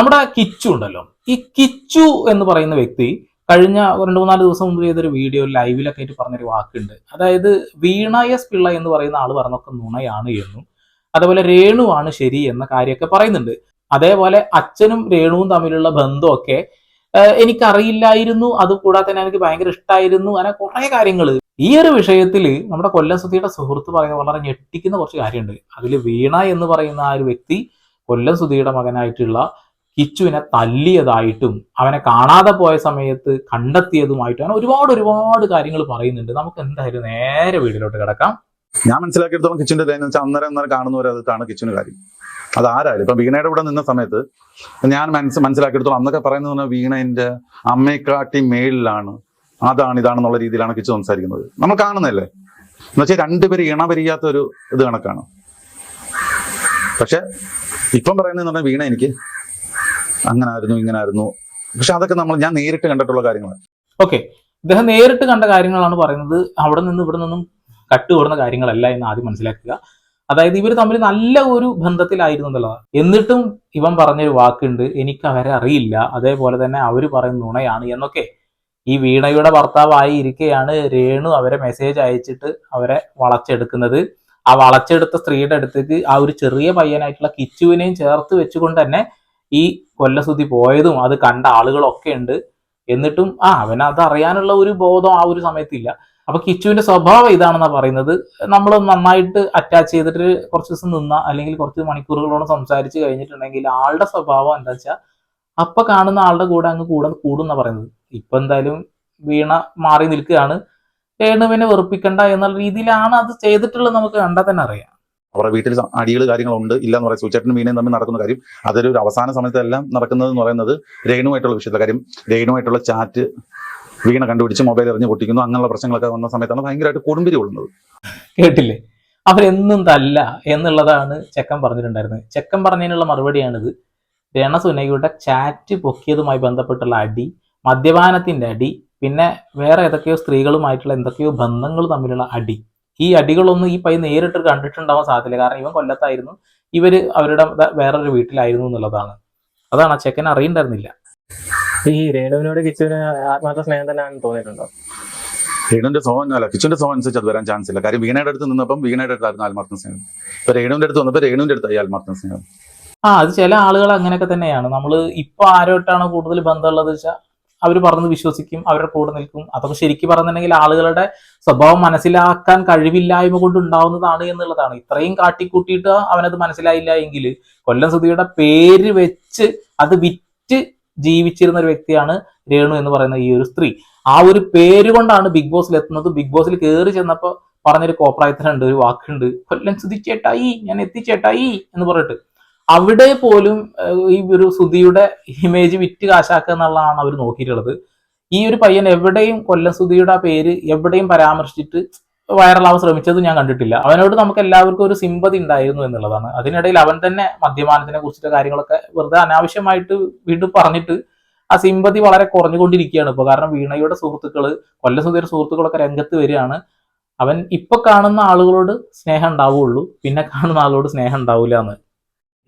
നമ്മുടെ കിച്ചു ഉണ്ടല്ലോ. ഈ കിച്ചു എന്ന് പറയുന്ന വ്യക്തി കഴിഞ്ഞ രണ്ട് മൂന്നാൽ ദിവസം മുമ്പ് ചെയ്തൊരു വീഡിയോ ലൈവിലൊക്കെ ആയിട്ട് പറഞ്ഞൊരു വാക്കുണ്ട്. അതായത് വീണ എസ് പിള്ള എന്ന് പറയുന്ന ആൾ പറഞ്ഞൊക്കെ നുണയാണ് എന്നും അതേപോലെ രേണുവാണ് ശരി എന്ന കാര്യമൊക്കെ പറയുന്നുണ്ട്. അതേപോലെ അച്ഛനും രേണുവും തമ്മിലുള്ള ബന്ധമൊക്കെ എനിക്കറിയില്ലായിരുന്നു അത് കൂടാതെ തന്നെ എനിക്ക് ഭയങ്കര ഇഷ്ടമായിരുന്നു അങ്ങനെ കുറേ കാര്യങ്ങൾ ഈ ഒരു വിഷയത്തിൽ നമ്മുടെ കൊല്ലം സുധിയുടെ സുഹൃത്ത് പറയുന്ന വളരെ ഞെട്ടിക്കുന്ന കുറച്ച് കാര്യമുണ്ട്. അതിൽ വീണ എന്ന് പറയുന്ന ആ ഒരു വ്യക്തി കൊല്ലം സുധിയുടെ മകനായിട്ടുള്ള കിച്ചുവിനെ തല്ലിയതായിട്ടും അവനെ കാണാതെ പോയ സമയത്ത് കണ്ടെത്തിയതുമായിട്ടും അങ്ങനെ ഒരുപാട് ഒരുപാട് കാര്യങ്ങൾ പറയുന്നുണ്ട്. നമുക്ക് എന്തായാലും നേരെ വീട്ടിലോട്ട് കിടക്കാം. ഞാൻ മനസ്സിലാക്കിയെടുത്തോളം കിച്ചന്റെ ലൈൻ വെച്ചാൽ അന്നേരം അന്നേരം കാണുന്നവരെ അതാണ് കിച്ചന് കാര്യം. അത് ആരായാലും ഇപ്പൊ വീണയുടെ കൂടെ നിന്ന സമയത്ത് ഞാൻ മനസ്സ് മനസ്സിലാക്കിയെടുത്തോളം അന്നൊക്കെ പറയുന്നത് പറഞ്ഞാൽ വീണേന്റെ അമ്മയെക്കാട്ടി മേളിലാണ്. അതാണ് ഇതാണെന്നുള്ള രീതിയിലാണ് കിച്ചു സംസാരിക്കുന്നത്. നമ്മൾ കാണുന്നല്ലേ എന്ന് വെച്ചാൽ രണ്ടുപേരും ഇണ പരിയാത്ത ഒരു ഇത് കണക്കാണ്. പക്ഷെ ഇപ്പം പറയുന്നത് പറഞ്ഞാൽ വീണ എനിക്ക് അങ്ങനെ ആയിരുന്നു ഇങ്ങനെ ആയിരുന്നു പക്ഷെ അതൊക്കെ നമ്മൾ ഞാൻ നേരിട്ട് കണ്ടിട്ടുള്ള കാര്യങ്ങളാണ്. ഓക്കെ. ഇദ്ദേഹം നേരിട്ട് കണ്ട കാര്യങ്ങളാണ് പറയുന്നത്. അവിടെ നിന്ന് ഇവിടെ നിന്നും കട്ടുകൂടുന്ന കാര്യങ്ങളല്ല എന്ന് ആദ്യം മനസ്സിലാക്കുക. അതായത് ഇവർ തമ്മിൽ നല്ല ഒരു ബന്ധത്തിലായിരുന്നു എന്നുള്ളതാണ്. എന്നിട്ടും ഇവൻ പറഞ്ഞൊരു വാക്കുണ്ട് എനിക്ക് അവരെ അറിയില്ല. അതേപോലെ തന്നെ അവർ പറയുന്ന നുണയാണ് എന്നൊക്കെ. ഈ വീണയുടെ ഭർത്താവായി ഇരിക്കെയാണ് രേണു അവരെ മെസ്സേജ് അയച്ചിട്ട് അവരെ വളച്ചെടുക്കുന്നത്. ആ വളച്ചെടുത്ത സ്ത്രീയുടെ അടുത്തേക്ക് ആ ഒരു ചെറിയ പയ്യനായിട്ടുള്ള കിച്ചുവിനെയും ചേർത്ത് വെച്ചുകൊണ്ട് തന്നെ ഈ കൊല്ലസുദ്ധി പോയതും അത് കണ്ട ആളുകളൊക്കെ ഉണ്ട്. എന്നിട്ടും ആ അവന് അത് അറിയാനുള്ള ഒരു ബോധം ആ ഒരു സമയത്തില്ല. അപ്പൊ കിച്ചുവിന്റെ സ്വഭാവം ഇതാണെന്നാ പറയുന്നത്. നമ്മൾ നന്നായിട്ട് അറ്റാച്ച് ചെയ്തിട്ട് കുറച്ച് ദിവസം നിന്ന അല്ലെങ്കിൽ കുറച്ച് മണിക്കൂറുകളോളം സംസാരിച്ച് കഴിഞ്ഞിട്ടുണ്ടെങ്കിൽ ആളുടെ സ്വഭാവം എന്താ വെച്ചാൽ അപ്പൊ കാണുന്ന ആളുടെ കൂടെ അങ്ങ് കൂടെ കൂടും എന്നാ പറയുന്നത്. ഇപ്പൊ എന്തായാലും വീണ മാറി നിൽക്കുകയാണ്. രേണുവിനെ വെറുപ്പിക്കണ്ട എന്നുള്ള രീതിയിലാണ് അത് ചെയ്തിട്ടുള്ളത് നമുക്ക് കണ്ടാൽ തന്നെ അറിയാം. അവരുടെ വീട്ടിൽ അടികൾ കാര്യങ്ങളുണ്ട് ഇല്ല എന്ന് പറയാം സൂചേട്ടനും വീണയും തമ്മിൽ നടക്കുന്ന കാര്യം അതൊരു അവസാന സമയത്തെല്ലാം നടക്കുന്നത് എന്ന് പറയുന്നത് രേണുമായിട്ടുള്ള വിഷയത്തിലെ കാര്യം. രേണുമായിട്ടുള്ള ചാറ്റ് വീണ കണ്ടുപിടിച്ച് മൊബൈൽ എറിഞ്ഞ് പൊട്ടിക്കുന്നു. അങ്ങനെയുള്ള പ്രശ്നങ്ങളൊക്കെ വന്ന സമയത്താണ് ഭയങ്കരമായിട്ട് കൊടുമ്പിരി കൊള്ളുന്നത്. കേട്ടില്ലേ? അവരെന്നും തല്ല എന്നുള്ളതാണ് ചെക്കൻ പറഞ്ഞിട്ടുണ്ടായിരുന്നത്. ചെക്കൻ പറഞ്ഞതിനുള്ള മറുപടിയാണിത്. രണസുനയുടെ ചാറ്റ് പൊക്കിയതുമായി ബന്ധപ്പെട്ടുള്ള അടി മദ്യപാനത്തിന്റെ അടി പിന്നെ വേറെ ഏതൊക്കെയോ സ്ത്രീകളുമായിട്ടുള്ള എന്തൊക്കെയോ ബന്ധങ്ങൾ തമ്മിലുള്ള അടി. ഈ അടികളൊന്നും ഈ പയ്യൻ നേരിട്ട് കണ്ടിട്ടുണ്ടാവാൻ സാധ്യതയില്ല. കാരണം ഇവൻ കൊല്ലത്തായിരുന്നു. ഇവർ അവരുടെ വേറൊരു വീട്ടിലായിരുന്നു എന്നുള്ളതാണ്. അതാണ് ആ ചെക്കൻ അറിയണ്ടായിരുന്നില്ല. ഈ രേണുവിനോട് കിച്ചുവിന് ആത്മാർത്ഥ സ്നേഹം തന്നെയാണെന്ന് തോന്നിയിട്ടുണ്ടോ? രേണുവിന്റെ സ്വഭാവം അല്ല കിച്ചുവിന്റെ സ്വഭാവം അനുസരിച്ച് അത് വരാൻ ചാൻസ് ഇല്ല. കാര്യം വീണയുടെ അടുത്ത് നിന്നപ്പം വീണയുടെ അടുത്തായിരുന്നു ആത്മാർത്ഥ സ്നേഹം. ഇപ്പൊ രേണുവിന്റെ അടുത്ത് വന്നപ്പോൾ രേണുവിന്റെ അടുത്തായി ആത്മാർത്ഥ സ്നേഹം. ആ അത് ചില ആളുകൾ അങ്ങനെയൊക്കെ തന്നെയാണ്. നമ്മൾ ഇപ്പൊ ആരോട്ടാണ് കൂടുതൽ ബന്ധമുള്ളത് വെച്ചാൽ അവർ പറഞ്ഞ് വിശ്വസിക്കും അവരുടെ കൂടെ നിൽക്കും. അതൊക്കെ ശരിക്കും പറഞ്ഞിട്ടുണ്ടെങ്കിൽ ആളുകളുടെ സ്വഭാവം മനസ്സിലാക്കാൻ കഴിവില്ലായ്മ കൊണ്ടുണ്ടാവുന്നതാണ് എന്നുള്ളതാണ്. ഇത്രയും കാട്ടിക്കൂട്ടിയിട്ട് അവനത് മനസ്സിലായില്ല എങ്കിൽ കൊല്ലം സുധിയുടെ പേര് വെച്ച് അത് വിറ്റ് ജീവിച്ചിരുന്ന ഒരു വ്യക്തിയാണ് രേണു എന്ന് പറയുന്ന ഈ ഒരു സ്ത്രീ. ആ ഒരു പേര് കൊണ്ടാണ് ബിഗ് ബോസിൽ എത്തുന്നത്. ബിഗ് ബോസിൽ കയറി ചെന്നപ്പോൾ പറഞ്ഞൊരു കോപ്രായത്തിനുണ്ട് ഒരു വാക്കുണ്ട്. കൊല്ലം സുധി ചേട്ടായി ഞാൻ എത്തിച്ചേട്ടായി എന്ന് പറഞ്ഞിട്ട് അവിടെ പോലും ഈ ഒരു സുധിയുടെ ഇമേജ് വിറ്റ് കാശാക്കുക എന്നുള്ളതാണ് അവർ നോക്കിയിട്ടുള്ളത്. ഈ ഒരു പയ്യൻ എവിടെയും കൊല്ലം സുധിയുടെ പേര് എവിടെയും പരാമർശിച്ചിട്ട് വൈറലാവാൻ ശ്രമിച്ചത് ഞാൻ കണ്ടിട്ടില്ല. അവനോട് നമുക്ക് എല്ലാവർക്കും ഒരു സിമ്പതി ഉണ്ടായിരുന്നു എന്നുള്ളതാണ്. അതിനിടയിൽ അവൻ തന്നെ മദ്യപാനത്തിനെ കുറിച്ചിട്ട് കാര്യങ്ങളൊക്കെ വെറുതെ അനാവശ്യമായിട്ട് വീണ്ടും പറഞ്ഞിട്ട് ആ സിമ്പതി വളരെ കുറഞ്ഞുകൊണ്ടിരിക്കുകയാണ് ഇപ്പോൾ കാരണം വീണയുടെ സുഹൃത്തുക്കൾ കൊല്ലം സുധിയുടെ സുഹൃത്തുക്കളൊക്കെ രംഗത്ത് വരികയാണ്. അവൻ ഇപ്പൊ കാണുന്ന ആളുകളോട് സ്നേഹം ഉണ്ടാവുള്ളൂ. പിന്നെ കാണുന്ന ആളോട് സ്നേഹം ഉണ്ടാവില്ല എന്ന്.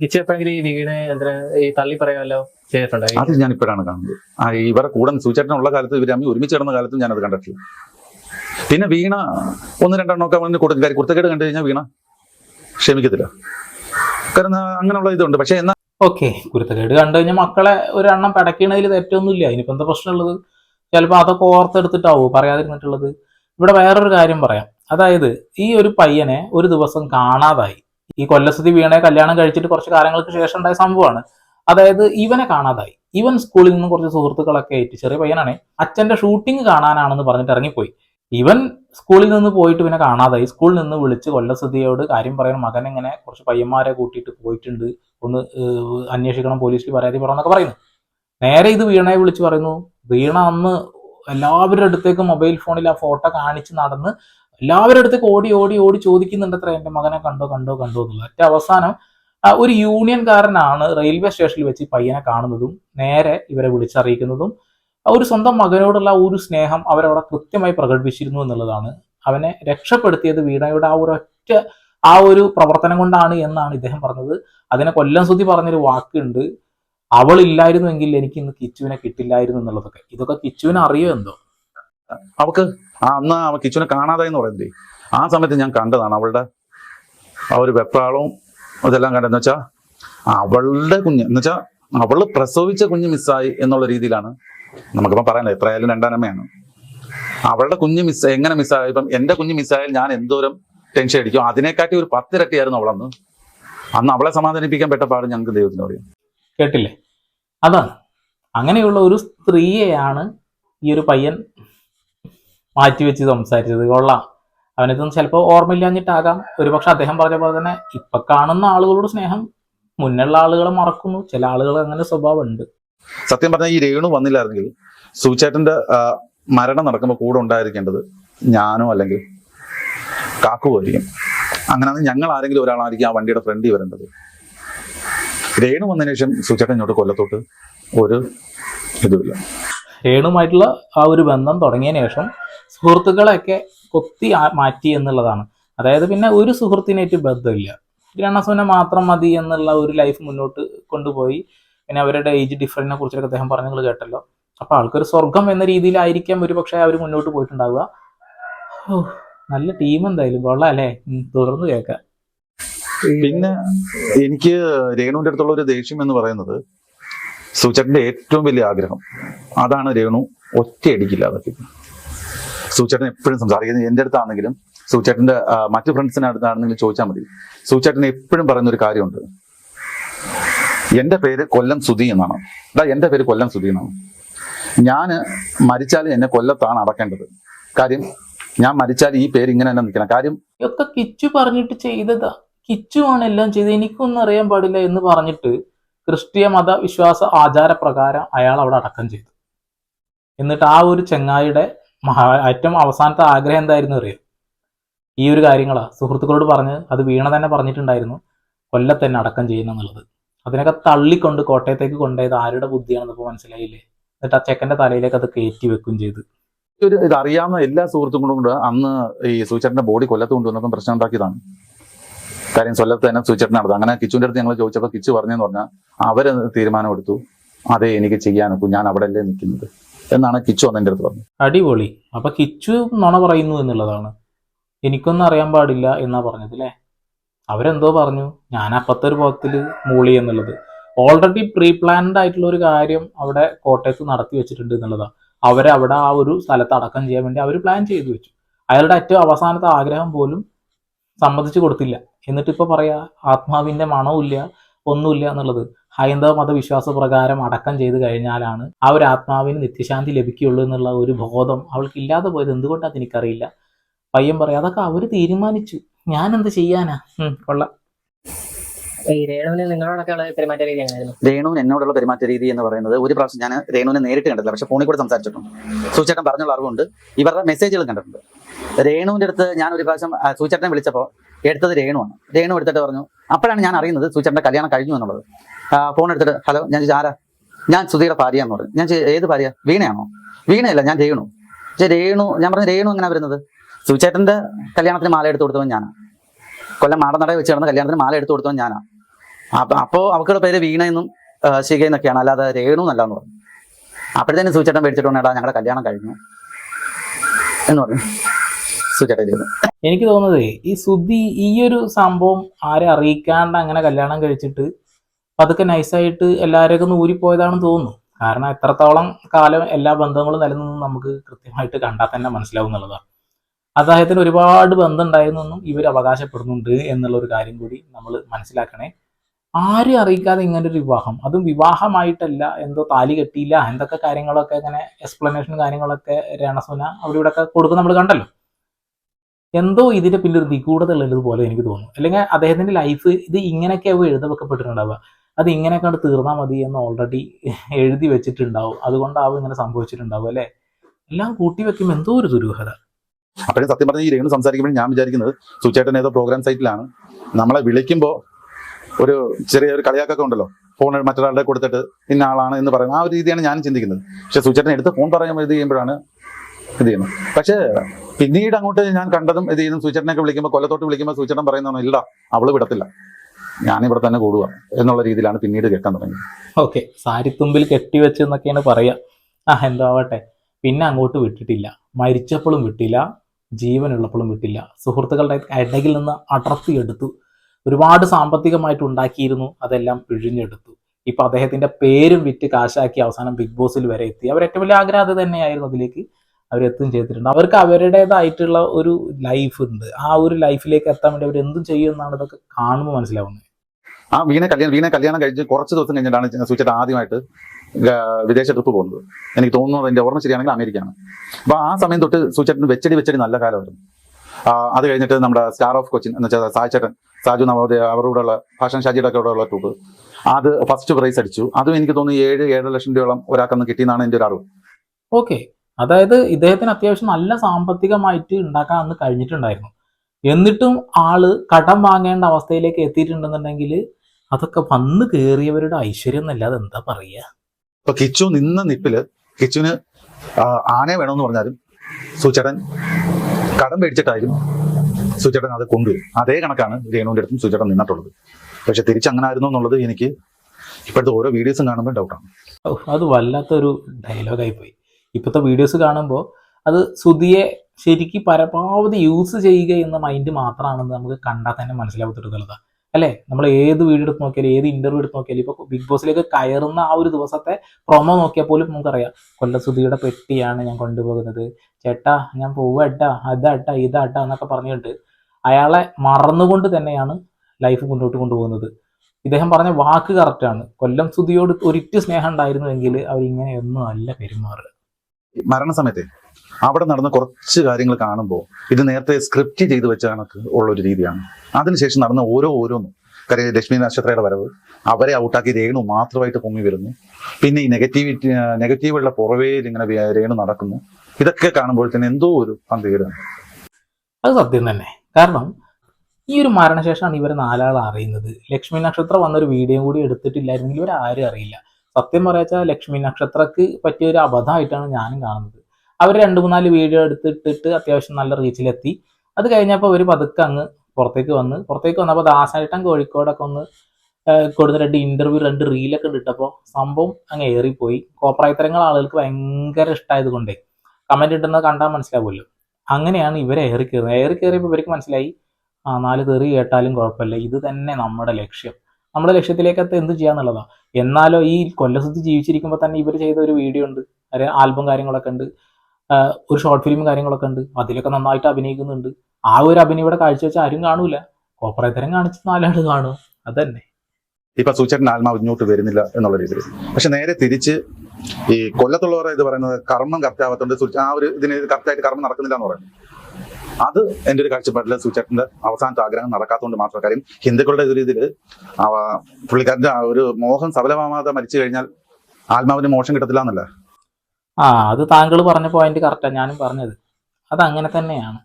ഈ തള്ളി പറയാമല്ലോ ചെയ്തിട്ടുണ്ടോ അത് ഞാൻ ഇപ്പോഴാണ് കാണുന്നത്. ആ ഇവരെ കൂടെ സൂചേട്ടനുള്ള കാലത്ത് ഇവർ അമ്മ ഒരുമിച്ച് കിടന്ന കാലത്തും ഞാനത് കണ്ടിട്ടില്ല. പിന്നെ വീണ ഒന്ന് രണ്ടെണ്ണം അവന് കുർത്തക്കേട് കണ്ടു കഴിഞ്ഞാൽ വീണ ക്ഷമിക്കത്തില്ല. കാരണം അങ്ങനെയുള്ള ഇതുണ്ട്. പക്ഷെ എന്നാ ഓക്കെ കുരുത്തക്കേട് കണ്ടു കഴിഞ്ഞാൽ മക്കളെ ഒരെണ്ണം പടക്കണതിൽ പിടക്കണതിൽ തെറ്റൊന്നുമില്ല ഇനിയിപ്പോ എന്താ പ്രശ്നമുള്ളത്? ചിലപ്പോൾ അതൊക്കെ ഓർത്തെടുത്തിട്ടാവോ പറയാതിരുന്നിട്ടുള്ളത്? ഇവിടെ വേറൊരു കാര്യം പറയാം. അതായത് ഈ ഒരു പയ്യനെ ഒരു ദിവസം കാണാതായി. ഈ കൊല്ലസ്ഥിതി വീണയെ കല്യാണം കഴിച്ചിട്ട് കുറച്ച് കാലങ്ങൾക്ക് ശേഷം ഉണ്ടായ സംഭവമാണ്. അതായത് ഇവനെ കാണാതായി. ഇവൻ സ്കൂളിൽ നിന്നും കുറച്ച് സുഹൃത്തുക്കളൊക്കെ ആയിട്ട് ചെറിയ പയ്യനാണേ അച്ഛന്റെ ഷൂട്ടിംഗ് കാണാനാണെന്ന് പറഞ്ഞിട്ട് ഇറങ്ങിപ്പോയി. ഇവൻ സ്കൂളിൽ നിന്ന് പോയിട്ട് പിന്നെ കാണാതായി. സ്കൂളിൽ നിന്ന് വിളിച്ച് കൊല്ലസ്ഥിതിയോട് കാര്യം പറയാൻ മകൻ ഇങ്ങനെ കുറച്ച് പയ്യന്മാരെ കൂട്ടിയിട്ട് പോയിട്ടുണ്ട്. ഒന്ന് അന്വേഷിക്കണം പോലീസിൽ പരാതി പറയണം എന്നൊക്കെ പറയുന്നു. നേരെ ഇത് വീണയെ വിളിച്ച് പറയുന്നു വീണ അന്ന് എല്ലാവരുടെ അടുത്തേക്ക് മൊബൈൽ ഫോണിൽ ആ ഫോട്ടോ കാണിച്ച് നടന്ന് എല്ലാവരുടെ അടുത്തേക്ക് ഓടി ഓടി ഓടി ചോദിക്കുന്നുണ്ട് അത്ര എന്റെ മകനെ കണ്ടോ കണ്ടോ കണ്ടോ എന്നുള്ളത്. ഏറ്റവും അവസാനം ഒരു യൂണിയൻകാരനാണ് റെയിൽവേ സ്റ്റേഷനിൽ വെച്ച് പയ്യനെ കാണുന്നതും നേരെ ഇവരെ വിളിച്ചറിയിക്കുന്നതും ഒരു സ്വന്തം മകനോടുള്ള ഒരു സ്നേഹം അവരവിടെ കൃത്യമായി പ്രകടിപ്പിച്ചിരുന്നു എന്നുള്ളതാണ്. അവനെ രക്ഷപ്പെടുത്തിയത് വീണയുടെ ആ ഒരു ഒറ്റ ആ ഒരു പ്രവർത്തനം കൊണ്ടാണ് എന്നാണ് ഇദ്ദേഹം പറഞ്ഞത്. അതിനെ കൊല്ലം സുധി പറഞ്ഞൊരു വാക്കുണ്ട് അവളില്ലായിരുന്നുവെങ്കിൽ എനിക്ക് ഇന്ന് കിച്ചുവിനെ കിട്ടില്ലായിരുന്നു എന്നുള്ളതൊക്കെ. ഇതൊക്കെ കിച്ചുവിനെ അറിയോ എന്തോ? അവക്ക് ആ അന്ന് അവ കിച്ചുനെ കാണാതെ എന്ന് പറയുന്നത് ആ സമയത്ത് ഞാൻ കണ്ടതാണ് അവളുടെ ആ ഒരു വെപ്രാളവും ഇതെല്ലാം കണ്ടെന്ന് വെച്ചാൽ അവളുടെ കുഞ്ഞ് എന്ന് വെച്ചാൽ അവൾ പ്രസവിച്ച കുഞ്ഞ് മിസ്സായി എന്നുള്ള രീതിയിലാണ് നമുക്കിപ്പം പറയാനില്ല എത്രയായാലും രണ്ടാനമ്മയാണ്. അവളുടെ കുഞ്ഞ് മിസ് എങ്ങനെ മിസ്സായി? ഇപ്പം എന്റെ കുഞ്ഞ് മിസ്സായാൽ ഞാൻ എന്തോരം ടെൻഷൻ അടിക്കും? അതിനെക്കാട്ടി ഒരു പത്തിരട്ടിയായിരുന്നു അവളന്ന് അന്ന്. അവളെ സമാധാനിപ്പിക്കാൻ പെട്ട പാട് ഞങ്ങൾക്ക് ദൈവത്തിന് അറിയാം കേട്ടില്ലേ? അതാണ്. അങ്ങനെയുള്ള ഒരു സ്ത്രീയെയാണ് ഈ ഒരു പയ്യൻ മാറ്റിവെച്ച് സംസാരിച്ചത്. കൊള്ളാം. അവനിതൊന്നും ചിലപ്പോൾ ഓർമ്മയില്ലാഞ്ഞിട്ടാകാം. ഒരുപക്ഷെ അദ്ദേഹം പറഞ്ഞ പോലെ തന്നെ ഇപ്പൊ കാണുന്ന ആളുകളോട് സ്നേഹം മുന്നുള്ള ആളുകളെ മറക്കുന്നു. ചില ആളുകൾ അങ്ങനെ സ്വഭാവമുണ്ട്. സത്യം പറഞ്ഞാൽ ഈ രേണു വന്നില്ലായിരുന്നെങ്കിൽ സൂചേട്ടന്റെ മരണം നടക്കുമ്പോൾ കൂടെ ഉണ്ടായിരിക്കേണ്ടത് ഞാനോ അല്ലെങ്കിൽ കാക്കുവോ ആയിരിക്കും. അങ്ങനെയാണെങ്കിൽ ഞങ്ങൾ ആരെങ്കിലും ഒരാളായിരിക്കും ആ വണ്ടിയുടെ ഫ്രണ്ടി വരേണ്ടത്. രേണു വന്നതിന് ശേഷം സൂചേട്ടൻ ഇങ്ങോട്ട് കൊല്ലത്തോട്ട് ഒരു ഇതുമില്ല. രേണുമായിട്ടുള്ള ആ ഒരു ബന്ധം തുടങ്ങിയതിന് ശേഷം സുഹൃത്തുക്കളെയൊക്കെ കൊത്തി മാറ്റി എന്നുള്ളതാണ്. അതായത് പിന്നെ ഒരു സുഹൃത്തിനായിട്ട് ബന്ധമില്ല. രണസുന മാത്രം മതി എന്നുള്ള ഒരു ലൈഫ് മുന്നോട്ട് കൊണ്ടുപോയി. പിന്നെ അവരുടെ ഏജ് ഡിഫറന്റിനെ കുറിച്ചൊക്കെ അദ്ദേഹം പറഞ്ഞു നിങ്ങൾ കേട്ടല്ലോ. അപ്പൊ ആൾക്കൊരു സ്വർഗം എന്ന രീതിയിലായിരിക്കാം ഒരു പക്ഷേ അവർ മുന്നോട്ട് പോയിട്ടുണ്ടാവുക. നല്ല ടീം എന്തായാലും. കൊള്ളാം അല്ലേ? തുടർന്ന് കേൾക്കാം. പിന്നെ എനിക്ക് രേണുവിന്റെ അടുത്തുള്ള ഒരു ദേഷ്യം എന്ന് പറയുന്നത് സൂചേട്ടന്റെ ഏറ്റവും വലിയ ആഗ്രഹം. അതാണ് രേണു ഒറ്റയടിക്കില്ലാതെ സൂചേട്ടൻ എപ്പോഴും സംസാരിക്കുന്നത് എന്റെ അടുത്താണെങ്കിലും സൂചേട്ടന്റെ മറ്റു ഫ്രണ്ട്സിന്റെ അടുത്താണെങ്കിലും ചോദിച്ചാൽ മതി. സൂചേട്ടൻ എപ്പോഴും പറയുന്ന ഒരു കാര്യമുണ്ട്. എന്റെ പേര് കൊല്ലം സുധി എന്നാണ്. അതാ എന്റെ പേര് കൊല്ലം സുധി എന്നാണ്. ഞാൻ മരിച്ചാൽ എന്നെ കൊല്ലത്താണ് അടക്കേണ്ടത്. കാര്യം ഞാൻ മരിച്ചാൽ ഈ പേര് ഇങ്ങനെ തന്നെ നിൽക്കണം. കാര്യം ഒക്കെ കിച്ചു പറഞ്ഞിട്ട് ചെയ്തതാ. കിച്ചു ആണ് എല്ലാം ചെയ്തത്. എനിക്കൊന്നും അറിയാൻ പാടില്ല എന്ന് പറഞ്ഞിട്ട് ക്രിസ്തീയ മത വിശ്വാസ ആചാരപ്രകാരം അയാൾ അവിടെ അടക്കം ചെയ്തു. എന്നിട്ട് ആ ഒരു ചെങ്ങായിയുടെ മഹാ ഏറ്റവും അവസാനത്തെ ആഗ്രഹം എന്തായിരുന്നു അറിയാം? ഈ ഒരു കാര്യങ്ങളാണ് സുഹൃത്തുക്കളോട് പറഞ്ഞ് അത് വീണ തന്നെ പറഞ്ഞിട്ടുണ്ടായിരുന്നു. കൊല്ലത്ത് തന്നെ അടക്കം ചെയ്യുന്ന എന്നുള്ളത്. അതിനൊക്കെ തള്ളിക്കൊണ്ട് കോട്ടയത്തേക്ക് കൊണ്ടുപോയത് ആരുടെ ബുദ്ധിയാണെന്ന് ഇപ്പോൾ മനസ്സിലായില്ലേ? എന്നിട്ട് ആ ചെക്കന്റെ തലയിലേക്ക് അത് കയറ്റി വെക്കും ചെയ്തു. ഒരു ഇത് എല്ലാ സുഹൃത്തുക്കളും കൊണ്ട് അന്ന് ഈ സൂചറിന്റെ ബോഡി കൊല്ലത്ത് കൊണ്ടുവന്നപ്പം പ്രശ്നം ഉണ്ടാക്കിയതാണ്. കാര്യം കൊല്ലത്ത് തന്നെ സൂചേട്ടൻ നടത്തും അങ്ങനെ കിച്ചുവിന്റെ അടുത്ത് ഞങ്ങൾ ചോദിച്ചപ്പോൾ കിച്ചു പറഞ്ഞെന്ന് പറഞ്ഞാൽ അവർ തീരുമാനം എടുത്തു. അതേ എനിക്ക് ചെയ്യാനൊക്കും. ഞാൻ അവിടെ അല്ലേ നിൽക്കുന്നത്. എന്നാണ് കിച്ചു അന്ന് എന്റെ അടുത്ത് പറഞ്ഞത്. അടിപൊളി. അപ്പൊ കിച്ചു നുണ പറയുന്നു എന്നുള്ളതാണ്. എനിക്കൊന്നും അറിയാൻ പാടില്ല എന്നാ പറഞ്ഞത് അല്ലേ അവരെന്തോ പറഞ്ഞു. ഞാൻ അപ്പത്തെ ഒരു പത്തിൽ മൂളി എന്നുള്ളത്. ഓൾറെഡി പ്രീ പ്ലാൻഡ് ആയിട്ടുള്ള ഒരു കാര്യം അവിടെ കോട്ടയത്ത് നടത്തി വെച്ചിട്ടുണ്ട് എന്നുള്ളതാണ്. അവരെ അവിടെ ആ ഒരു സ്ഥലത്ത് അടക്കം ചെയ്യാൻ വേണ്ടി അവർ പ്ലാൻ ചെയ്തു വെച്ചു. അയാളുടെ ഏറ്റവും അവസാനത്തെ ആഗ്രഹം പോലും സമ്മതിച്ചു കൊടുത്തില്ല. എന്നിട്ട് ഇപ്പൊ പറയാ ആത്മാവിന്റെ ഇല്ല ഒന്നുമില്ല എന്നുള്ളത്. ഹൈന്ദവ മതവിശ്വാസ പ്രകാരം അടക്കം ചെയ്തു കഴിഞ്ഞാലാണ് ആ ഒരു ആത്മാവിന് നിത്യശാന്തി ലഭിക്കുകയുള്ളൂ എന്നുള്ള ഒരു ബോധം അവൾക്ക് ഇല്ലാതെ പോയത്. എന്തുകൊണ്ടാണ് എനിക്കറിയില്ല പയ്യൻ പറയാം അതൊക്കെ അവർ തീരുമാനിച്ചു. ഞാൻ എന്ത് ചെയ്യാനാ കൊള്ള. രേണുവിന് എന്നോടുള്ള പെരുമാറ്റ രീതി എന്ന് പറയുന്നത് ഒരു പ്രാവശ്യം ഞാൻ രേണുവിനെ നേരിട്ട് കണ്ടിട്ടില്ല. പക്ഷെ ഫോണിൽ കൂടെ സംസാരിച്ചിട്ടുണ്ട്. സൂചേട്ടൻ പറഞ്ഞുള്ള അറിവുണ്ട്. ഇവരുടെ മെസ്സേജുകൾ കണ്ടിട്ടുണ്ട്. രേണുവിന്റെ അടുത്ത് ഞാൻ ഒരു പ്രാവശ്യം സൂചേട്ടനെ വിളിച്ചപ്പോൾ എടുത്തത് രേണുവാണ് രേണു എടുത്തിട്ട് പറഞ്ഞു അപ്പോഴാണ് ഞാൻ അറിയുന്നത് സൂചേട്ടന്റെ കല്യാണം കഴിഞ്ഞു എന്നുള്ളത്. ഫോൺ എടുത്തിട്ട് ഹലോ ഞാൻ ആരാ? ഞാൻ സുധീയുടെ ഭാര്യ എന്ന് പറഞ്ഞു. ഞാൻ ഏത് ഭാര്യ? വീണയാണോ? വീണയല്ല ഞാൻ രേണു. പക്ഷേ രേണു ഞാൻ പറഞ്ഞു രേണു എങ്ങനെ വരുന്നത്? സുചേട്ടന്റെ കല്യാണത്തിന് മാല എടുത്തു കൊടുത്തവൻ ഞാനാണ് കൊല്ലം മാടനടയിൽ വെച്ച് നടന്ന കല്യാണത്തിന് മാല എടുത്തു കൊടുത്തവൻ ഞാനാണ് അപ്പൊ അപ്പോ അവക്കുടെ പേര് വീണ എന്നും ശിഖ എന്നൊക്കെയാണ്. അല്ലാതെ രേണു എന്നല്ല എന്ന് പറഞ്ഞു. അപ്പോഴത്തേനും സൂചേട്ടൻ മേടിച്ചിട്ട് വന്നേടാ ഞങ്ങളുടെ കല്യാണം കഴിഞ്ഞു. എന്ന് പറഞ്ഞു. സൂചേട്ടൻ എനിക്ക് തോന്നുന്നത് ഈ സുധി ഈ ഒരു സംഭവം ആരെ അറിയിക്കാണ്ട് അങ്ങനെ കല്യാണം കഴിച്ചിട്ട് പതുക്കെ നൈസായിട്ട് എല്ലാവരെയൊക്കെ ഒന്ന് ഊരിപ്പോയതാണെന്ന് തോന്നുന്നു. കാരണം എത്രത്തോളം കാലം എല്ലാ ബന്ധങ്ങളും നിലനിന്നും നമുക്ക് കൃത്യമായിട്ട് കണ്ടാൽ തന്നെ മനസ്സിലാവും എന്നുള്ളതാണ്. അദ്ദേഹത്തിന് ഒരുപാട് ബന്ധം ഉണ്ടായിരുന്നെന്നും ഇവർ അവകാശപ്പെടുന്നുണ്ട് എന്നുള്ള ഒരു കാര്യം കൂടി നമ്മൾ മനസ്സിലാക്കണേ. ആരും അറിയിക്കാതെ ഇങ്ങനെ ഒരു വിവാഹം? അതും വിവാഹമായിട്ടല്ല എന്തോ താലി കെട്ടിയില്ല എന്തൊക്കെ കാര്യങ്ങളൊക്കെ ഇങ്ങനെ എക്സ്പ്ലനേഷൻ കാര്യങ്ങളൊക്കെ രണസുന അവിടെ ഇവിടെ ഒക്കെ കൊടുക്കുന്ന നമ്മൾ കണ്ടല്ലോ. എന്തോ ഇതിന്റെ പിന്നിൽ ഒരു നിഗൂഢത ഉള്ളതുപോലെ എനിക്ക് തോന്നുന്നു. അല്ലെങ്കിൽ അദ്ദേഹത്തിന്റെ ലൈഫ് ഇത് ഇങ്ങനെയൊക്കെയാവും എഴുത വെക്കപ്പെട്ടിട്ടുണ്ടാവുക അത് ഇങ്ങനെ കണ്ട് തീർന്നാൽ മതി എന്ന് ഓൾറെഡി എഴുതി വെച്ചിട്ടുണ്ടാവും. അതുകൊണ്ടാവും ഇങ്ങനെ സംഭവിച്ചിട്ടുണ്ടാവും അല്ലെ? എല്ലാം കൂട്ടി വെക്കുമ്പോൾ എന്തോ ഒരു ദുരൂഹത. അപ്പോഴും സത്യം പറഞ്ഞ ഈ രേണു സംസാരിക്കുമ്പോൾ ഞാൻ വിചാരിക്കുന്നത് സുചേട്ടൻ ഏതോ പ്രോഗ്രാം സൈറ്റിലാണ് നമ്മളെ വിളിക്കുമ്പോൾ ഒരു ചെറിയ ഒരു കളിയാക്കൊക്കെ ഉണ്ടല്ലോ. ഫോൺ മറ്റൊരാളുടെ കൊടുത്തിട്ട് ഇന്ന ആളാണ് എന്ന് പറയുന്നത് ആ ഒരു രീതിയാണ് ഞാൻ ചിന്തിക്കുന്നത്. പക്ഷെ സുചേട്ടൻ എടുത്ത് ഫോൺ പറയാൻ ഇത് ചെയ്യുമ്പോഴാണ് ഇത് ചെയ്യുന്നത്. പക്ഷേ പിന്നീട് അങ്ങോട്ട് ഞാൻ കണ്ടതും ഇത് ചെയ്തും സൂചനയൊക്കെ വിളിക്കുമ്പോൾ കൊല്ലത്തോട്ട് വിളിക്കുമ്പോൾ സൂചന പറയുന്നതാണ് ഇല്ല അവൾ വിടത്തില്ല. ഞാനിവിടെ തന്നെ കൂടുക. എന്നുള്ള രീതിയിലാണ് പിന്നീട് കേൾക്കാൻ തുടങ്ങിയത്. ഓക്കെ. സാരിത്തുമ്പിൽ കെട്ടിവെച്ച് എന്നൊക്കെയാണ് പറയുക ആ എന്തോ ആവട്ടെ. പിന്നെ അങ്ങോട്ട് വിട്ടിട്ടില്ല. മരിച്ചപ്പോഴും വിട്ടില്ല. ജീവനുള്ളപ്പോഴും വിട്ടില്ല. സുഹൃത്തുക്കളുടെ ഇടയിൽ നിന്ന് അടർത്തിയെടുത്തു. ഒരുപാട് സാമ്പത്തികമായിട്ട് ഉണ്ടാക്കിയിരുന്നു. അതെല്ലാം പിഴിഞ്ഞെടുത്തു. ഇപ്പൊ അദ്ദേഹത്തിന്റെ പേരും വിറ്റ് കാശാക്കി അവസാനം ബിഗ് ബോസിൽ വരെ എത്തി. അവർ ഏറ്റവും വലിയ ആഗ്രഹം അത് തന്നെയായിരുന്നു അതിലേക്ക്. അവരെത്തും ചെയ്തിട്ടുണ്ട്. അവർക്ക് അവരുടേതായിട്ടുള്ള ഒരു ലൈഫ് ഉണ്ട്. ആ ഒരു ലൈഫിലേക്ക് എത്താൻ വേണ്ടി അവർ എന്തും ചെയ്യുമെന്നാണ് ഇതൊക്കെ കാണുമ്പോൾ മനസ്സിലാവുന്നത്. ആ വീണ കല്യാണം വീണ കല്യാണം കഴിഞ്ഞ് കുറച്ച് ദിവസം കഴിഞ്ഞിട്ടാണ് സൂചിച്ചിട്ട് ആദ്യമായിട്ട് വിദേശ ട്രിപ്പ് പോകുന്നത്. എനിക്ക് തോന്നുന്നത് എന്റെ ഓർമ്മ ശരിയാണെങ്കിൽ അമേരിക്കയാണ്. അപ്പൊ ആ സമയം തൊട്ട് സൂചിച്ചിട്ട് വെച്ചടി വെച്ചടി നല്ല കാലമായിരുന്നു. അത് കഴിഞ്ഞിട്ട് നമ്മുടെ സ്റ്റാർ ഓഫ് കൊച്ചിൻ എന്ന് വെച്ചാൽ സായിച്ചേട്ടൻ സാജു നവോദയ അവരോടുള്ള ഭാഷ ഭാഷൻ ഷാജിയുടെ ഒക്കെ ഉള്ള ട്രിപ്പ് അത് ഫസ്റ്റ് പ്രൈസ് അടിച്ചു. അതും എനിക്ക് തോന്നുന്നു ഏഴ് ഏഴര ലക്ഷം രൂപയോളം ഒരാൾക്കൊന്ന് കിട്ടിയെന്നാണ് എന്റെ ഒരു അറിവ്. ഓക്കെ അതായത് ഇദ്ദേഹത്തിന് അത്യാവശ്യം നല്ല സാമ്പത്തികമായിട്ട് ഉണ്ടാക്കാൻ അന്ന് കഴിഞ്ഞിട്ടുണ്ടായിരുന്നു. എന്നിട്ടും ആൾ കടം വാങ്ങേണ്ട അവസ്ഥയിലേക്ക് എത്തിയിട്ടുണ്ടെന്നുണ്ടെങ്കിൽ അതൊക്കെ വന്ന് കയറിയവരുടെ ഐശ്വര്യം എന്നല്ലാതെ എന്താ പറയുക ഇപ്പൊ കിച്ചു നിന്ന നിപ്പിൽ കിച്ചുവിന് ആനയെ വേണമെന്ന് പറഞ്ഞാലും സൂചേട്ടൻ കടം മേടിച്ചിട്ടായിരുന്നു സൂചേട്ടൻ അത് കൊണ്ടുവരും. അതേ കണക്കാണ് രേണുവിന്റെ അടുത്തും സൂചേട്ടൻ നിന്നിട്ടുള്ളത്. പക്ഷെ തിരിച്ചങ്ങനെ ആയിരുന്നു എന്നുള്ളത് എനിക്ക് ഇപ്പോഴത്തെ ഓരോ വീഡിയോസും കാണുമ്പോൾ ഡൗട്ടാണ് അത് വല്ലാത്തൊരു ഡയലോഗായി പോയി. ഇപ്പോഴത്തെ വീഡിയോസ് കാണുമ്പോൾ അത് ശ്രുതിയെ ശരിക്കും പരമാവധി യൂസ് ചെയ്യുക എന്ന മൈൻഡ് മാത്രമാണെന്ന് നമുക്ക് കണ്ടാൽ തന്നെ മനസ്സിലാവത്തിട്ടുള്ളത് അല്ലേ? നമ്മൾ ഏത് വീഡിയോ എടുത്ത് നോക്കിയാലും ഏത് ഇന്റർവ്യൂ എടുത്ത് നോക്കിയാലും ഇപ്പോൾ ബിഗ് ബോസിലേക്ക് കയറുന്ന ആ ഒരു ദിവസത്തെ പ്രൊമോ നോക്കിയാൽ പോലും നമുക്കറിയാം. കൊല്ല സുധിയുടെ പെട്ടിയാണ് ഞാൻ കൊണ്ടുപോകുന്നത്. ചേട്ടാ ഞാൻ പോവട്ടാ അതാട്ടാ ഇതാട്ടാ എന്നൊക്കെ പറഞ്ഞിട്ട് അയാളെ മറന്നുകൊണ്ട് തന്നെയാണ് ലൈഫ് മുന്നോട്ട് കൊണ്ടുപോകുന്നത്. ഇദ്ദേഹം പറഞ്ഞ വാക്ക് കറക്റ്റാണ് കൊല്ലം സുധിയോട് ഒരിറ്റ് സ്നേഹം ഉണ്ടായിരുന്നുവെങ്കിൽ അവരിങ്ങനെയൊന്നും അല്ല പെരുമാറുക. മരണസമയത്തെ അവിടെ നടന്ന കുറച്ച് കാര്യങ്ങൾ കാണുമ്പോൾ ഇത് നേരത്തെ സ്ക്രിപ്റ്റ് ചെയ്ത് വെച്ച കണക്ക് ഉള്ള ഒരു രീതിയാണ്. അതിനുശേഷം നടന്ന ഓരോ ഓരോന്നും കാര്യം ലക്ഷ്മി നക്ഷത്രയുടെ വരവ് അവരെ ഔട്ടാക്കി രേണു മാത്രമായിട്ട് പൊങ്ങി വരുന്നു. പിന്നെ ഈ നെഗറ്റിവിറ്റി നെഗറ്റീവുള്ള പുറവേ ഇങ്ങനെ രേണു നടക്കുന്നു. ഇതൊക്കെ കാണുമ്പോൾ തന്നെ എന്തോ ഒരു പന്തികേടാണ്. അത് സത്യം തന്നെ. കാരണം ഈ ഒരു മരണശേഷമാണ് ഇവർ നാലാൾ അറിയുന്നത്. ലക്ഷ്മി നക്ഷത്രം വന്നൊരു വീഡിയോ കൂടി എടുത്തിട്ടില്ലായിരുന്നെങ്കിൽ ഇവർ ആരും അറിയില്ല. സത്യം പറയാച്ചാൽ ലക്ഷ്മി നക്ഷത്രക്ക് പറ്റിയ ഒരു അബദ്ധമായിട്ടാണ് ഞാനും കാണുന്നത്. അവർ രണ്ട് മൂന്നാൽ വീഡിയോ എടുത്തിട്ടിട്ട് അത്യാവശ്യം നല്ല റീച്ചിലെത്തി. അത് കഴിഞ്ഞപ്പോൾ അവർ പതുക്കെ അങ്ങ് പുറത്തേക്ക് വന്ന് പുറത്തേക്ക് വന്നപ്പോൾ ദാസായിട്ടൻ കോഴിക്കോടൊക്കെ ഒന്ന് കൊടുത്ത് രണ്ട് ഇന്റർവ്യൂ രണ്ട് റീലൊക്കെ ഇട്ടപ്പോൾ സംഭവം അങ്ങ് ഏറിപ്പോയി. കോപ്രായത്തരങ്ങൾ ആളുകൾക്ക് ഭയങ്കര ഇഷ്ടമായത് കൊണ്ടേ. കമന്റ് ഇട്ടുന്നത് കണ്ടാൽ മനസ്സിലാവുമല്ലോ. അങ്ങനെയാണ് ഇവരെ ഏറി കയറുന്നത് ഏറി കയറിയപ്പോൾ ഇവർക്ക് മനസ്സിലായി ആ നാല് തെറി കേട്ടാലും കുഴപ്പമില്ല. ഇത് തന്നെ നമ്മുടെ ലക്ഷ്യം. നമ്മുടെ ലക്ഷ്യത്തിലേക്ക് എത്ത എന്ത് ചെയ്യാന്നുള്ളതാ. എന്നാലോ ഈ കൊല്ലസത്ത് ജീവിച്ചിരിക്കുമ്പോൾ തന്നെ ഇവർ ചെയ്ത ഒരു വീഡിയോ ഉണ്ട്. ഒരു ആൽബം കാര്യങ്ങളൊക്കെ ഉണ്ട്. ഒരു ഷോർട്ട് ഫിലിം കാര്യങ്ങളൊക്കെ ഉണ്ട്. അതിലൊക്കെ നന്നായിട്ട് അഭിനയിക്കുന്നുണ്ട്. ആ ഒരു അഭിനയം ഇവിടെ കാഴ്ചവെച്ച് ആരും കാണൂല. കോപ്പറേത്തരം കാണിച്ച് നാലാൾ കാണും. അതന്നെ. ഇപ്പൊ സൂചേട്ടൻ ആത്മാവ് ഇങ്ങോട്ട് വരുന്നില്ല എന്നുള്ള രീതിയിൽ. പക്ഷെ നേരെ തിരിച്ച് ഈ കൊല്ലത്തുള്ളവരെ ഇത് പറയുന്നത് കർമ്മം കറക്റ്റ് ആവാത്തോണ്ട് ആ ഒരു ഇതിന് കറക്റ്റായിട്ട് കർമ്മം നടക്കുന്നില്ല എന്ന് പറയുന്നത് അത് എന്റെ ഒരു കാഴ്ചപ്പാടിൽ സൂചേട്ടന്റെ അവസാനത്തെ ആഗ്രഹം നടക്കാത്തതുകൊണ്ട് മാത്രം കാര്യം ഹിന്ദുക്കളുടെ ഒരു ഇതിൽ പുള്ളിക്കാരന്റെ ഒരു മോഹം സഫലമാവാതെ മരിച്ചു കഴിഞ്ഞാൽ ആത്മാവിന് മോശം കിട്ടത്തില്ല എന്നല്ല? ആ അത് താങ്കൾ പറഞ്ഞ പോയിന്റ് കറക്റ്റാണ് ഞാനും പറഞ്ഞത്. അത് അങ്ങനെ തന്നെയാണ്.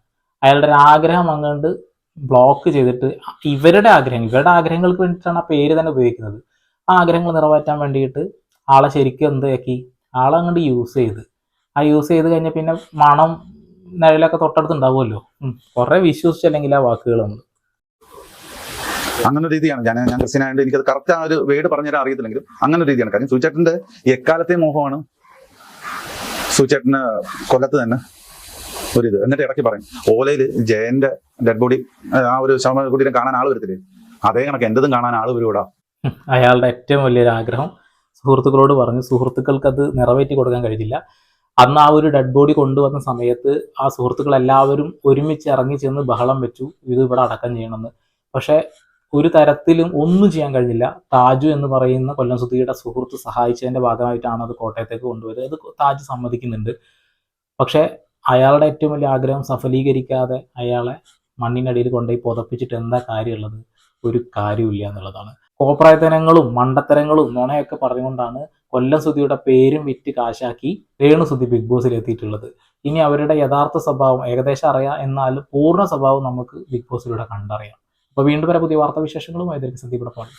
അയാളുടെ ആഗ്രഹം അങ്ങോട്ട് ബ്ലോക്ക് ചെയ്തിട്ട് ഇവരുടെ ആഗ്രഹം ഇവരുടെ ആഗ്രഹങ്ങൾക്ക് വേണ്ടിയിട്ടാണ് ആ പേര് തന്നെ ഉപയോഗിക്കുന്നത്. ആ ആഗ്രഹങ്ങൾ നിറവേറ്റാൻ വേണ്ടിയിട്ട് ആളെ ശരിക്കും എന്താക്കി ആളെ അങ്ങോട്ട് യൂസ് ചെയ്ത്. ആ യൂസ് ചെയ്ത് കഴിഞ്ഞാൽ പിന്നെ മണം നിഴലൊക്കെ തൊട്ടടുത്ത് ഉണ്ടാവുമല്ലോ. കുറെ വിശ്വസിച്ചല്ലെങ്കിൽ ആ വാക്കുകൾ നമ്മൾ അങ്ങനെ രീതിയാണ്. ഞാൻ ഞാൻ ക്രിസ്ത്യനായതുകൊണ്ട് എനിക്കത് കറക്റ്റ് ആ ഒരു വേട് പറഞ്ഞുതരാൻ അറിയത്തില്ലെങ്കിലും അങ്ങനെ രീതിയാണ്. കാര്യം സൂചേട്ടന്റെ എക്കാലത്തെ മോഹമാണ് സൂചേട്ടന് കൊല്ലത്ത് തന്നെ ഒരു ഇത്. എന്നിട്ട് ഇടയ്ക്ക് പറയും ഓലയിൽ ജയന്റെ ഡെഡ് ബോഡി ആ ഒരു ശവകുടീരം കാണാൻ ആൾ വരത്തില്ലേ? അതേ കണക്ക് എന്റതും കാണാൻ ആൾ വരും ഇവിടെ അയാളുടെ ഏറ്റവും വലിയൊരു ആഗ്രഹം സുഹൃത്തുക്കളോട് പറഞ്ഞു സുഹൃത്തുക്കൾക്ക് അത് നിറവേറ്റി കൊടുക്കാൻ കഴിഞ്ഞില്ല അന്ന് ആ ഒരു ഡെഡ് ബോഡി കൊണ്ടുവന്ന സമയത്ത് ആ സുഹൃത്തുക്കൾ എല്ലാവരും ഒരുമിച്ച് ഇറങ്ങി ചെന്ന് ബഹളം വെച്ചു. ഇത് ഇവിടെ അടക്കം ചെയ്യണമെന്ന്. പക്ഷേ ഒരു തരത്തിലും ഒന്നും ചെയ്യാൻ കഴിഞ്ഞില്ല. താജു എന്ന് പറയുന്ന കൊല്ലം സുധിയുടെ സുഹൃത്ത് സഹായിച്ചതിന്റെ ഭാഗമായിട്ടാണ് അത് കോട്ടയത്തേക്ക് കൊണ്ടുപോയത്. അത് താജ് സമ്മതിക്കുന്നുണ്ട്. പക്ഷേ അയാളുടെ ഏറ്റവും വലിയ ആഗ്രഹം സഫലീകരിക്കാതെ അയാളെ മണ്ണിനടിയിൽ കൊണ്ടുപോയി പുതപ്പിച്ചിട്ട് എന്താ കാര്യമുള്ളത്? ഒരു കാര്യമില്ല എന്നുള്ളതാണ്. കോപ്രായത്തനങ്ങളും മണ്ടത്തരങ്ങളും നുണയൊക്കെ പറഞ്ഞുകൊണ്ടാണ് കൊല്ലം സുധിയുടെ പേരും വിറ്റ് കാശാക്കി രേണു സുധി ബിഗ് ബോസിൽ എത്തിയിട്ടുള്ളത്. ഇനി അവരുടെ യഥാർത്ഥ സ്വഭാവം ഏകദേശം അറിയാം. എന്നാലും പൂർണ സ്വഭാവം നമുക്ക് ബിഗ് ബോസിലൂടെ കണ്ടറിയാം. അപ്പോൾ വീണ്ടും വരെ പുതിയ വാർത്താവിശേഷങ്ങളുമായി. സന്ദീപ് പാടി